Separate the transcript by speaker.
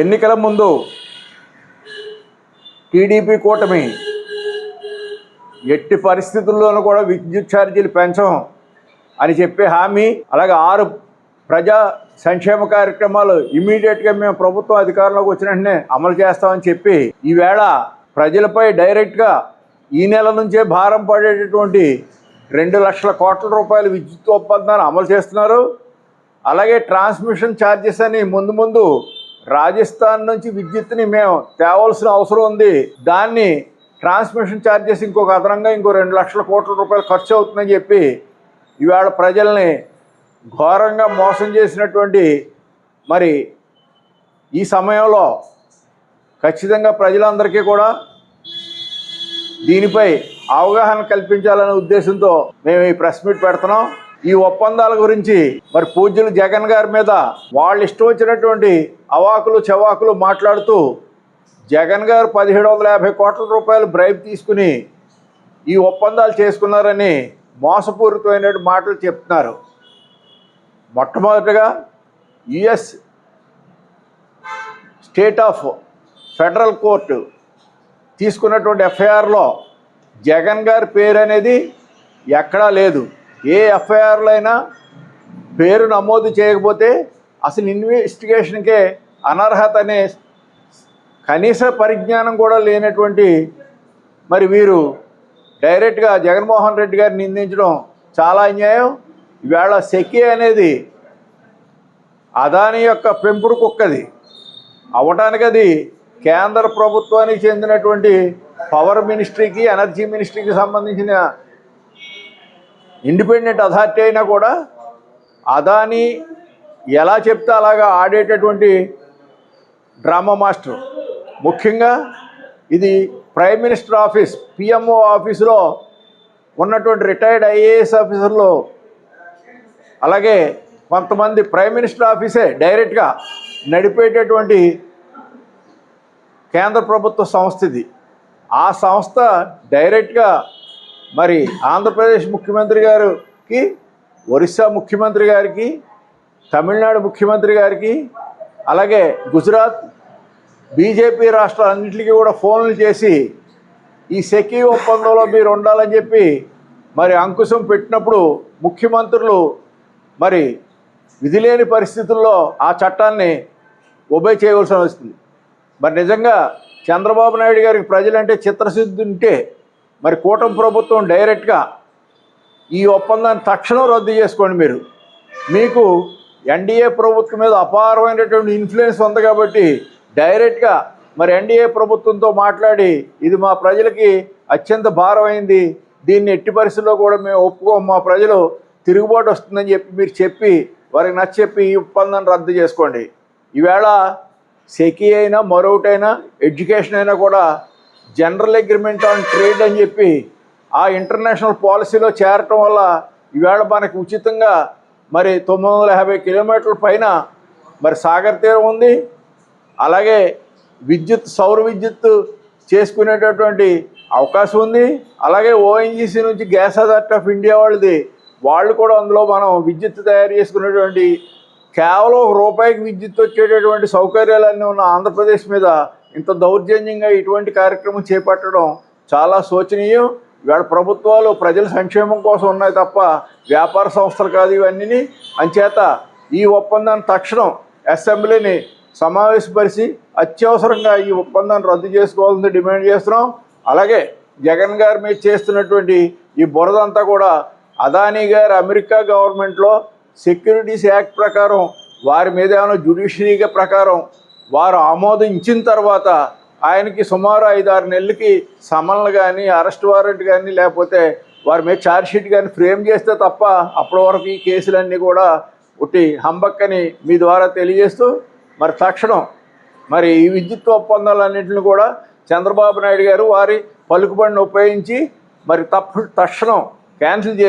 Speaker 1: ఎన్నికల ముందు టీడీపీ కూటమి ఎట్టి పరిస్థితుల్లోనూ కూడా విద్యుత్ ఛార్జీలు పెంచం అని చెప్పే హామీ అలాగే ఆరు ప్రజా సంక్షేమ కార్యక్రమాలు ఇమీడియట్గా మేము ప్రభుత్వం అధికారంలోకి వచ్చిన వెంటనే అమలు చేస్తామని చెప్పి ఈవేళ ప్రజలపై డైరెక్ట్గా ఈ నెల నుంచే భారం పడేటటువంటి రెండు లక్షల కోట్ల రూపాయల విద్యుత్ ఒప్పందాన్ని అమలు చేస్తున్నారు. అలాగే ట్రాన్స్మిషన్ ఛార్జెస్ అని ముందు ముందు రాజస్థాన్ నుంచి విద్యుత్ని మేము తేవాల్సిన అవసరం ఉంది. దాన్ని ట్రాన్స్మిషన్ ఛార్జెస్ ఇంకొక అదనంగా ఇంకో రెండు లక్షల కోట్ల రూపాయలు ఖర్చు అవుతుందని చెప్పి ఇవాళ ప్రజల్ని ఘోరంగా మోసం చేసినటువంటి మరి ఈ సమయంలో ఖచ్చితంగా ప్రజలందరికీ కూడా దీనిపై అవగాహన కల్పించాలనే ఉద్దేశంతో మేము ఈ ప్రెస్ మీట్ పెడుతున్నాం. ఈ ఒప్పందాల గురించి మరి పూజ్యులు జగన్ గారి మీద వాళ్ళు ఇష్టం వచ్చినటువంటి అవాకులు చవాకులు మాట్లాడుతూ జగన్ గారు పదిహేడు వందల యాభై కోట్ల రూపాయలు బ్రైబ్ తీసుకుని ఈ ఒప్పందాలు చేసుకున్నారని మోసపూరితమైన మాటలు చెప్తున్నారు. మొట్టమొదటిగా US state of federal court తీసుకున్నటువంటి ఎఫ్ఐఆర్లో జగన్ గారి పేరు అనేది ఎక్కడా లేదు. ఏ ఎఫ్ఐఆర్లైనా అయినా పేరు నమోదు చేయకపోతే అసలు ఇన్వెస్టిగేషన్కే అనర్హత అనే కనీస పరిజ్ఞానం కూడా లేనటువంటి మరి వీరు డైరెక్ట్గా జగన్మోహన్ రెడ్డి గారిని నిందించడం చాలా అన్యాయం. ఈవేళ సెకి అనేది అదాని యొక్క పెంపుడు కుక్కది. అవటానికి అది కేంద్ర ప్రభుత్వానికి చెందినటువంటి పవర్ మినిస్ట్రీకి ఎనర్జీ మినిస్ట్రీకి సంబంధించిన ఇండిపెండెంట్ అథారిటీ అయినా కూడా అదాని ఎలా చెప్తే అలాగా ఆడేటటువంటి డ్రామా మాస్టర్. ముఖ్యంగా ఇది ప్రైమ్ మినిస్టర్ ఆఫీస్ పిఎంఓ ఆఫీసులో ఉన్నటువంటి రిటైర్డ్ ఐఏఎస్ ఆఫీసర్లు. అలాగే కొంతమంది ప్రైమ్ మినిస్టర్ ఆఫీసే డైరెక్ట్గా నడిపేటటువంటి కేంద్ర ప్రభుత్వ సంస్థ ఇది ఆ సంస్థ డైరెక్ట్గా మరి ఆంధ్రప్రదేశ్ ముఖ్యమంత్రి గారికి ఒరిస్సా ముఖ్యమంత్రి గారికి తమిళనాడు ముఖ్యమంత్రి గారికి అలాగే గుజరాత్ బీజేపీ రాష్ట్రాలన్నింటికి కూడా ఫోన్లు చేసి ఈ సెకీ ఒప్పందంలో మీరు ఉండాలని చెప్పి మరి అంకుశం పెట్టినప్పుడు ముఖ్యమంత్రులు మరి విధిలేని పరిస్థితుల్లో ఆ చట్టాన్ని ఒబే చేయవలసి వస్తుంది. మరి నిజంగా చంద్రబాబు నాయుడు గారికి ప్రజలంటే చిత్రశుద్ధి ఉంటే మరి కూటమి ప్రభుత్వం డైరెక్ట్గా ఈ ఒప్పందాన్ని తక్షణం రద్దు చేసుకోండి మీరు. మీకు ఎన్డీఏ ప్రభుత్వం మీద అపారమైనటువంటి ఇన్ఫ్లుయెన్స్ ఉంది కాబట్టి డైరెక్ట్గా మరి ఎన్డీఏ ప్రభుత్వంతో మాట్లాడి ఇది మా ప్రజలకి అత్యంత భారమైంది దీన్ని ఎట్టి పరిస్థితుల్లో కూడా మేము ఒప్పుకోం మా ప్రజలు తిరుగుబాటు వస్తుందని చెప్పి మీరు చెప్పి వారికి నచ్చ చెప్పి ఈ ఒప్పందాన్ని రద్దు చేసుకోండి. ఈవేళ సెకీ అయినా మరొకటైనా ఎడ్యుకేషన్ అయినా కూడా జనరల్ అగ్రిమెంట్ ఆన్ ట్రేడ్ అని చెప్పి ఆ ఇంటర్నేషనల్ పాలసీలో చేరటం వల్ల ఈవేళ మనకి ఉచితంగా మరి తొమ్మిది వందల యాభై కిలోమీటర్ల పైన మరి సాగర్ తీరం ఉంది. అలాగే విద్యుత్ సౌర విద్యుత్ చేసుకునేటటువంటి అవకాశం ఉంది. అలాగే ఓఎన్జీసీ నుంచి గ్యాస్ అథారిటీ ఆఫ్ ఇండియా వాళ్ళది. వాళ్ళు కూడా అందులో మనం విద్యుత్ తయారు చేసుకునేటువంటి కేవలం రూపాయికి విద్యుత్ వచ్చేటటువంటి సౌకర్యాలన్నీ ఉన్న ఆంధ్రప్రదేశ్ మీద ఇంత దౌర్జన్యంగా ఇటువంటి కార్యక్రమం చేపట్టడం చాలా శోచనీయం. ఇవాళ ప్రభుత్వాలు ప్రజల సంక్షేమం కోసం ఉన్నాయి తప్ప వ్యాపార సంస్థలు కాదు ఇవన్నీ అంచేత ఈ ఒప్పందాన్ని తక్షణం అసెంబ్లీని సమావేశపరిచి అత్యవసరంగా ఈ ఒప్పందాన్ని రద్దు చేసుకోవాలని డిమాండ్ చేస్తున్నాం. అలాగే జగన్ గారి మీద చేస్తున్నటువంటి ఈ బురదంతా కూడా అదానీ గారు అమెరికా గవర్నమెంట్లో సెక్యూరిటీస్ యాక్ట్ ప్రకారం వారి మీద ఏమైనా జ్యుడిషియరీగా ప్రకారం వారు ఆమోదించిన తర్వాత ఆయనకి సుమారు ఐదు ఆరు నెలలకి సమన్లు కానీ అరెస్ట్ వారెంట్ కానీ లేకపోతే వారి మీద ఛార్జ్షీట్ కానీ ఫ్రేమ్ చేస్తే తప్ప అప్పటి వరకు ఈ కేసులన్నీ కూడా ఉట్టి హంబక్కని మీ ద్వారా తెలియజేస్తూ మరి తక్షణం మరి ఈ విద్యుత్ ఒప్పందాలన్నింటిని కూడా చంద్రబాబు నాయుడు గారు వారి పలుకుబడిని ఉపయోగించి మరి తప్పు తక్షణం క్యాన్సిల్ చేసి